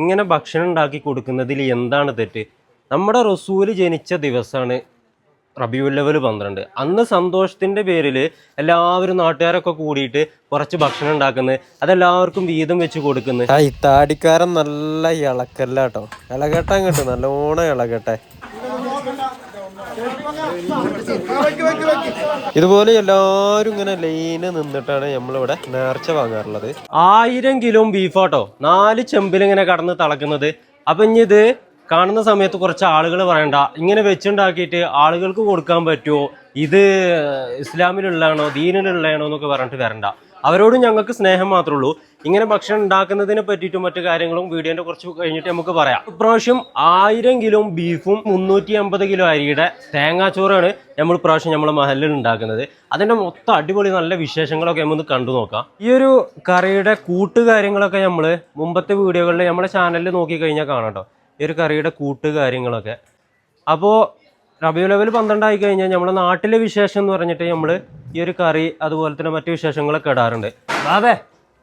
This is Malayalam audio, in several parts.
ഇങ്ങനെ ഭക്ഷണം ഉണ്ടാക്കി കൊടുക്കുന്നതിൽ എന്താണ് തെറ്റ്? നമ്മുടെ റസൂൽ ജനിച്ച ദിവസമാണ് റബിയുൽ ലെവൽ പന്ത്രണ്ട്. അന്ന് സന്തോഷത്തിന്റെ പേരിൽ എല്ലാവരും നാട്ടുകാരൊക്കെ കൂടിയിട്ട് കുറച്ച് ഭക്ഷണം ഉണ്ടാക്കുന്നത് അതെല്ലാവർക്കും വീതം വെച്ച് കൊടുക്കുന്നത്. ആ ഈ താടിക്കാരൻ നല്ല ഇളക്കല്ല കേട്ടോ ഇളകട്ടെ നല്ലോണം ഇളകട്ടെ. ഇതുപോലെ എല്ലാരും ഇങ്ങനെ ലൈന് നിന്നിട്ടാണ് നമ്മളിവിടെ നേർച്ച വാങ്ങാറുള്ളത്. ആയിരം കിലോ ബീഫാട്ടോ നാല് ചെമ്പിലിങ്ങനെ കടന്ന് തളക്കുന്നത്. അപ്പൊ ഇനി ഇത് കാണുന്ന സമയത്ത് കുറച്ച് ആളുകൾ പറയണ്ട. ഇങ്ങനെ വെച്ചുണ്ടാക്കിയിട്ട് ആളുകൾക്ക് കൊടുക്കാൻ പറ്റുമോ? ഇത് ഇസ്ലാമിലുള്ളതാണോ? ദീനിലുള്ളതാണോ എന്നൊക്കെ പറഞ്ഞിട്ട് വരണ്ട. അവരോട് ഞങ്ങൾക്ക് സ്നേഹം മാത്രമേ ഉള്ളൂ. ഇങ്ങനെ ഭക്ഷണം ഉണ്ടാക്കുന്നതിനെ പറ്റിയിട്ടും മറ്റു കാര്യങ്ങളും വീഡിയോന്റെ കുറച്ച് കഴിഞ്ഞിട്ട് നമുക്ക് പറയാം. ഇപ്രാവശ്യം ആയിരം കിലോ ബീഫും മുന്നൂറ്റി അമ്പത് കിലോ അരിയുടെ തേങ്ങാച്ചോറാണ് നമ്മൾ ഇപ്രാവശ്യം നമ്മളെ മഹലിൽ ഉണ്ടാക്കുന്നത്. അതിന്റെ മൊത്തം അടിപൊളി നല്ല വിശേഷങ്ങളൊക്കെ നമ്മൾ കണ്ടു നോക്കാം. ഈ ഒരു കറിയുടെ കൂട്ടുകാര്യങ്ങളൊക്കെ നമ്മൾ മുമ്പത്തെ വീഡിയോകളിൽ നമ്മുടെ ചാനലിൽ നോക്കി കഴിഞ്ഞാൽ കാണാം കേട്ടോ ഈ ഒരു കറിയുടെ കൂട്ടുകാര്യങ്ങളൊക്കെ. അപ്പോൾ റബിയു ലെവൽ പന്ത്രണ്ടായി കഴിഞ്ഞാൽ നമ്മുടെ നാട്ടിലെ വിശേഷം എന്ന് പറഞ്ഞിട്ട് നമ്മൾ ഈ ഒരു കറി അതുപോലെ തന്നെ മറ്റു വിശേഷങ്ങളൊക്കെ ഇടാറുണ്ട്. അതെ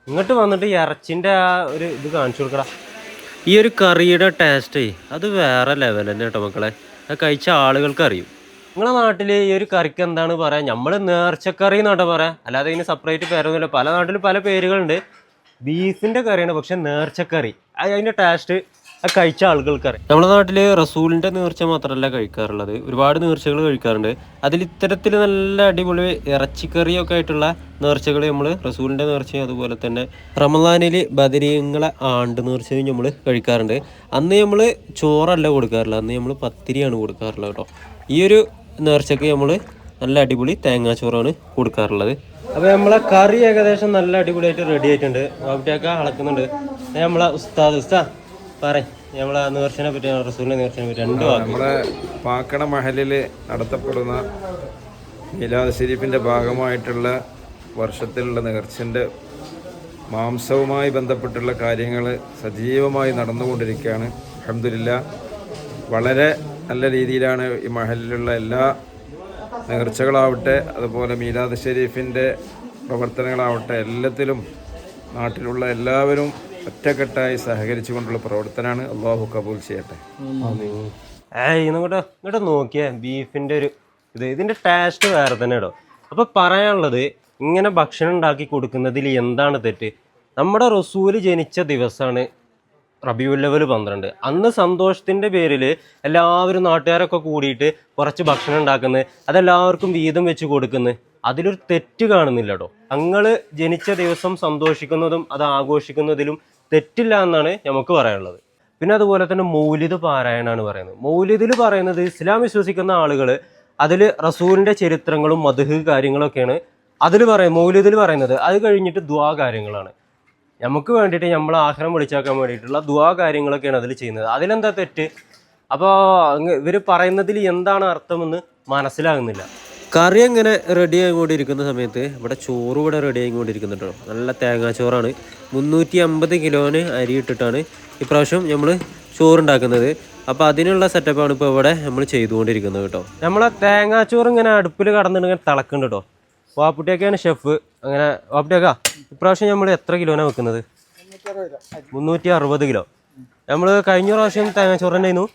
ഇങ്ങോട്ട് വന്നിട്ട് ഇറച്ചിന്റെ ആ ഒരു ഇത് കാണിച്ചു കൊടുക്കടാ. ഈ ഒരു കറിയുടെ ടേസ്റ്റേ അത് വേറെ ലെവൽ തന്നെ കേട്ടോ മക്കളെ. അത് കഴിച്ച ആളുകൾക്ക് അറിയും. നിങ്ങളെ നാട്ടിൽ ഈ ഒരു കറിക്ക് എന്താണ് പറയാ? നമ്മൾ നേർച്ചക്കറി എന്നാട്ടോ പറയാം. അല്ലാതെ ഇതിന് സെപ്പറേറ്റ് പേരൊന്നുമില്ല. പല നാട്ടിലും പല പേരുകളുണ്ട്. ബീഫിന്റെ കറിയാണ് പക്ഷെ നേർച്ചക്കറി. അതിന്റെ ടേസ്റ്റ് അത് കഴിച്ച ആളുകൾക്ക് അറിയാം നമ്മുടെ നാട്ടിൽ റസൂലിന്റെ നേർച്ച മാത്രമല്ല കഴിക്കാറുള്ളത്. ഒരുപാട് നേർച്ചകൾ കഴിക്കാറുണ്ട്. അതിൽ ഇത്തരത്തിൽ നല്ല അടിപൊളി ഇറച്ചിക്കറിയൊക്കെ ആയിട്ടുള്ള നേർച്ചകൾ നമ്മൾ റസൂലിന്റെ നേർച്ചയും അതുപോലെ തന്നെ റമദാനിൽ ബദരീങ്ങളെ ആണ്ട് നേർച്ചയും നമ്മൾ കഴിക്കാറുണ്ട്. അന്ന് നമ്മൾ ചോറല്ല കൊടുക്കാറുള്ളത്. അന്ന് നമ്മൾ പത്തിരിയാണ് കൊടുക്കാറുള്ളത് കേട്ടോ. ഈ ഒരു നേർച്ചയ്ക്ക് നമ്മൾ നല്ല അടിപൊളി തേങ്ങാച്ചോറാണ് കൊടുക്കാറുള്ളത്. അപ്പൊ നമ്മളെ കറി ഏകദേശം നല്ല അടിപൊളിയായിട്ട് റെഡി ആയിട്ടുണ്ട്. ബാബുട്ടിയൊക്കെ അളക്കുന്നുണ്ട്. നമ്മളെ ഉസ്താദ് ഉസ്താ. പറ നമ്മളെ നേർച്ചനെ പറ്റി റസൂലിന്റെ നേർച്ചനെ പറ്റി രണ്ട് വാക്ക്. നമ്മുടെ പാക്കട മഹലിൽ നടത്തപ്പെടുന്ന മിലാദ് ഷരീഫിന്റെ ഭാഗമായിട്ടുള്ള വർഷത്തിലുള്ള നേർച്ചന്റെ മാംസവുമായി ബന്ധപ്പെട്ടുള്ള കാര്യങ്ങൾ സജീവമായി നടന്നുകൊണ്ടിരിക്കുകയാണ്. അഹമ്മദില്ല വളരെ നല്ല രീതിയിലാണ് ഈ മഹലിലുള്ള എല്ലാ നേർച്ചകളാവട്ടെ അതുപോലെ മീലാദ് ഷെരീഫിന്റെ പ്രവർത്തനങ്ങളാവട്ടെ എല്ലാത്തിലും നാട്ടിലുള്ള എല്ലാവരും ഒറ്റക്കെട്ടായി സഹകരിച്ചുകൊണ്ടുള്ള പ്രവർത്തനമാണ് അള്ളാഹു കബൂൽ ചെയ്യട്ടെ. ഏയ് ഇങ്ങോട്ട് ഇങ്ങോട്ട് നോക്കിയേ ബീഫിന്റെ ഒരു ഇത്. ഇതിന്റെ ടേസ്റ്റ് വേറെ തന്നെ കേട്ടോ അപ്പൊ പറയാനുള്ളത് ഇങ്ങനെ ഭക്ഷണം ഉണ്ടാക്കി കൊടുക്കുന്നതിൽ എന്താണ് തെറ്റ്? നമ്മുടെ റസൂൽ ജനിച്ച ദിവസമാണ് റബിയുൽ ലെവൽ പന്ത്രണ്ട്. അന്ന് സന്തോഷത്തിന്റെ പേരിൽ എല്ലാവരും നാട്ടുകാരൊക്കെ കൂടിയിട്ട് കുറച്ച് ഭക്ഷണം ഉണ്ടാക്കുന്നത് അതെല്ലാവർക്കും വീതം വെച്ച് കൊടുക്കുന്നത് അതിലൊരു തെറ്റ് കാണുന്നില്ല കേട്ടോ ഞങ്ങൾ ജനിച്ച ദിവസം സന്തോഷിക്കുന്നതും അത് ആഘോഷിക്കുന്നതിലും തെറ്റില്ല എന്നാണ് നമുക്ക് പറയാനുള്ളത്. പിന്നെ അതുപോലെ തന്നെ മൗലിദ് പാരായണമാണ് പറയുന്നത്. മൗലിദിൽ പറയുന്നത് ഇസ്ലാം വിശ്വസിക്കുന്ന ആളുകൾ അതിൽ റസൂലിന്റെ ചരിത്രങ്ങളും മധുഹ് കാര്യങ്ങളൊക്കെയാണ് അതിൽ പറയും മൗലിദിൽ പറയുന്നത്. അത് കഴിഞ്ഞിട്ട് ദ്വാ കാര്യങ്ങളാണ്. നമുക്ക് വേണ്ടിയിട്ട് നമ്മൾ ആഹാരം വിളിച്ചാക്കാൻ വേണ്ടിയിട്ടുള്ള ദുവാ കാര്യങ്ങളൊക്കെയാണ് അതിൽ ചെയ്യുന്നത്. അതിലെന്താ തെറ്റ്? അപ്പോൾ ഇവർ പറയുന്നതിൽ എന്താണ് അർത്ഥമെന്ന് മനസ്സിലാകുന്നില്ല. കറി അങ്ങനെ റെഡി ആയിക്കൊണ്ടിരിക്കുന്ന സമയത്ത് ഇവിടെ ചോറ് ഇവിടെ റെഡി ആയിക്കൊണ്ടിരിക്കുന്നുണ്ടോ നല്ല നല്ല തേങ്ങാച്ചോറാണ്. മുന്നൂറ്റി അമ്പത് കിലോന് അരി ഇട്ടിട്ടാണ് ഇപ്രാവശ്യം നമ്മൾ ചോറുണ്ടാക്കുന്നത്. അപ്പോൾ അതിനുള്ള സെറ്റപ്പാണ് ഇപ്പോൾ ഇവിടെ നമ്മൾ ചെയ്തുകൊണ്ടിരിക്കുന്നത് കേട്ടോ. നമ്മളെ തേങ്ങാച്ചോറ് ഇങ്ങനെ അടുപ്പിൽ കടന്നിട്ട് ഇങ്ങനെ തിളക്കുന്നുണ്ട് കേട്ടോ. വാപ്പുട്ടിയൊക്കെയാണ് ഷെഫ് അങ്ങനെ വാപ്പുട്ടിയൊക്കെ ഇപ്രാവശ്യം നമ്മൾ എത്ര കിലോനാണ് വെക്കുന്നത്? മുന്നൂറ്റി അറുപത് കിലോ. നമ്മൾ കഴിഞ്ഞ പ്രാവശ്യം തേങ്ങാച്ചോറ് തന്നെയായിരുന്നു.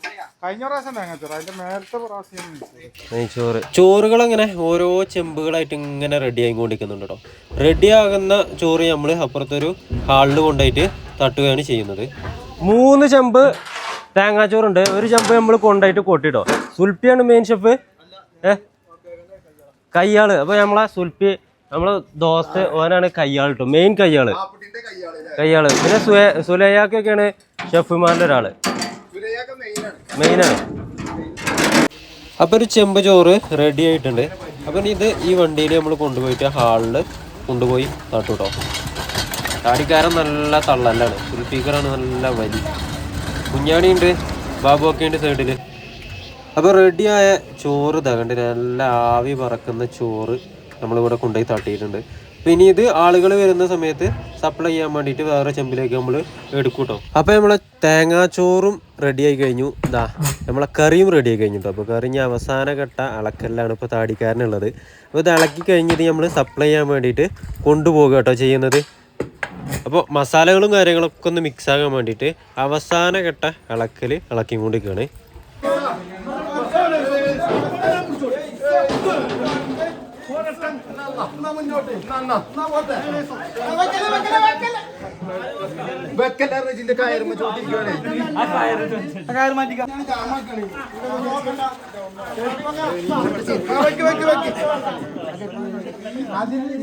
നെയ്ച്ചോറ്. ചോറുകൾ അങ്ങനെ ഓരോ ചെമ്പുകളായിട്ട് ഇങ്ങനെ റെഡി ആയിക്കൊണ്ടിരിക്കുന്നുണ്ട് കേട്ടോ റെഡി ആകുന്ന ചോറ് നമ്മൾ അപ്പുറത്തൊരു ഹാളിൽ കൊണ്ടുപോയിട്ട് തട്ടുകയാണ് ചെയ്യുന്നത്. മൂന്ന് ചെമ്പ് തേങ്ങാച്ചോറുണ്ട്. ഒരു ചെമ്പ് നമ്മൾ കൊണ്ടായിട്ട് കൊട്ടിട്ടോ. സുൽപ്പിയാണ് മെയിൻ ഷെഫ് ഏ? കയ്യാൾ. അപ്പൊ നമ്മളെ സുൽപ്പി നമ്മൾ ദോസ്ത് ഓനാണ് കയ്യാൾ കേട്ടോ മെയിൻ കയ്യാൾ. കയ്യാൾ പിന്നെ സുലയാക്കൊക്കെയാണ് ഷെഫുമാരുടെ ഒരാൾ. മെയിനാണ് അപ്പോൾ ഒരു ചെമ്പ് ചോറ് റെഡി ആയിട്ടുണ്ട്. അപ്പം ഇത് ഈ വണ്ടിയിൽ നമ്മൾ കൊണ്ടുപോയിട്ട് ഹാളിൽ കൊണ്ടുപോയി നട്ടു കേട്ടോ താടിക്കാരൻ നല്ല തള്ളല്ലാണ്. സ്പീക്കറാണ് നല്ല വലി. കുഞ്ഞാണിയുണ്ട്. ബാബു ഒക്കെ ഉണ്ട് സൈഡിൽ അപ്പോൾ റെഡിയായ ചോറ് തകണ്ട് നല്ല ആവി പറക്കുന്ന ചോറ് നമ്മളിവിടെ കൊണ്ടുപോയി തട്ടിയിട്ടുണ്ട്. അപ്പോൾ ഇനി ഇത് ആളുകൾ വരുന്ന സമയത്ത് സപ്ലൈ ചെയ്യാൻ വേണ്ടിയിട്ട് വേറെ ചെമ്പിലേക്ക് നമ്മൾ എടുക്കൂട്ടോ. കേട്ടോ അപ്പോൾ നമ്മളെ തേങ്ങാച്ചോറും റെഡി ആയി കഴിഞ്ഞു. ഇതാ നമ്മളെ കറിയും റെഡി ആയി കഴിഞ്ഞു കേട്ടോ അപ്പോൾ കറി ഇനി അവസാന ഘട്ട അളക്കല്ലാണ് ഇപ്പോൾ താടിക്കാരനുള്ളത് അപ്പോൾ ഇത് ഇളക്കി കഴിഞ്ഞിട്ട് നമ്മൾ സപ്ലൈ ചെയ്യാൻ വേണ്ടിയിട്ട് കൊണ്ടുപോകുക കേട്ടോ ചെയ്യുന്നത്. അപ്പോൾ മസാലകളും കാര്യങ്ങളൊക്കെ ഒന്ന് മിക്സ് ആകാൻ വേണ്ടിയിട്ട് അവസാന ഘട്ട ഇളക്കൽ ഇളക്കി കൊണ്ടിരിക്കുകയാണ് പോരട്ടെ മുന്നോട്ട്? വെക്കല്ലേ ഇതിന്റെ കയറുമ്പോ ചോദിക്കുവാണേ കയറ് മാറ്റിക്കാം. വെക്ക് വെക്ക് വെക്ക്. അതിന്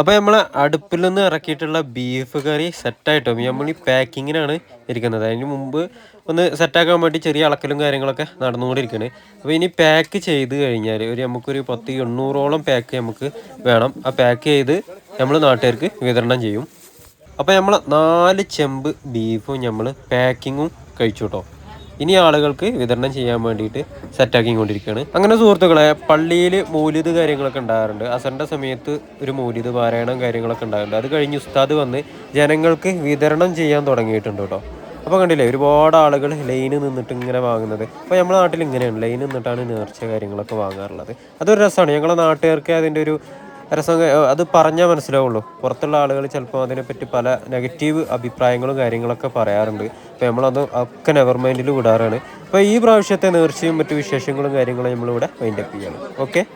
അപ്പോൾ നമ്മൾ അടുപ്പിൽ നിന്ന് ഇറക്കിയിട്ടുള്ള ബീഫ് കറി സെറ്റായിട്ടോ നമ്മൾ ഈ പാക്കിങ്ങിനാണ് ഇരിക്കുന്നത്. അതിന് മുമ്പ് ഒന്ന് സെറ്റാക്കാൻ വേണ്ടി ചെറിയ അളക്കലും കാര്യങ്ങളൊക്കെ നടന്നുകൊണ്ടിരിക്കുകയാണ് അപ്പോൾ ഇനി പാക്ക് ചെയ്ത് കഴിഞ്ഞാൽ ഒരു നമുക്കൊരു പത്ത് എണ്ണൂറോളം പാക്ക് നമുക്ക് വേണം. ആ പാക്ക് ചെയ്ത് നമ്മൾ നാട്ടുകാർക്ക് വിതരണം ചെയ്യും. അപ്പോൾ നമ്മൾ നാല് ചെമ്പ് ബീഫും നമ്മൾ പാക്കിങ്ങും കഴിച്ചു കേട്ടോ. ഇനി ആളുകൾക്ക് വിതരണം ചെയ്യാൻ വേണ്ടിയിട്ട് സെറ്റാക്കി കൊണ്ടിരിക്കുകയാണ് അങ്ങനെ സുഹൃത്തുക്കളെ പള്ളിയിൽ മൂലിത് കാര്യങ്ങളൊക്കെ ഉണ്ടാകാറുണ്ട്. അസറിന്റെ സമയത്ത് ഒരു മൂലിത് പാരായണം കാര്യങ്ങളൊക്കെ ഉണ്ടാകാറുണ്ട്. അത് കഴിഞ്ഞ് ഉസ്താദ് വന്ന് ജനങ്ങൾക്ക് വിതരണം ചെയ്യാൻ തുടങ്ങിയിട്ടുണ്ട് കേട്ടോ. അപ്പോൾ കണ്ടില്ലേ ഒരുപാട് ആളുകൾ ലൈന് നിന്നിട്ട് ഇങ്ങനെ വാങ്ങുന്നത്. അപ്പോൾ നമ്മുടെ നാട്ടിൽ ഇങ്ങനെയാണ്. ലൈൻ നിന്നിട്ടാണ് നേർച്ച കാര്യങ്ങളൊക്കെ വാങ്ങാറുള്ളത്. അതൊരു രസമാണ്. ഞങ്ങളുടെ നാട്ടുകാർക്ക് അതിന്റെ ഒരു രസം അത് പറഞ്ഞാൽ മനസ്സിലാവുള്ളൂ. പുറത്തുള്ള ആളുകൾ ചിലപ്പോൾ അതിനെപ്പറ്റി പല നെഗറ്റീവ് അഭിപ്രായങ്ങളും കാര്യങ്ങളൊക്കെ പറയാറുണ്ട്. അപ്പോൾ നമ്മളത് ഒക്കെ നെവർ മൈൻഡിൽ വിടാറാണ്. അപ്പോൾ ഈ പ്രാവശ്യത്തെ നേർച്ചയും മറ്റു വിശേഷങ്ങളും കാര്യങ്ങളും നമ്മളിവിടെ മൈൻഡപ്പ് ചെയ്യണം. ഓക്കെ?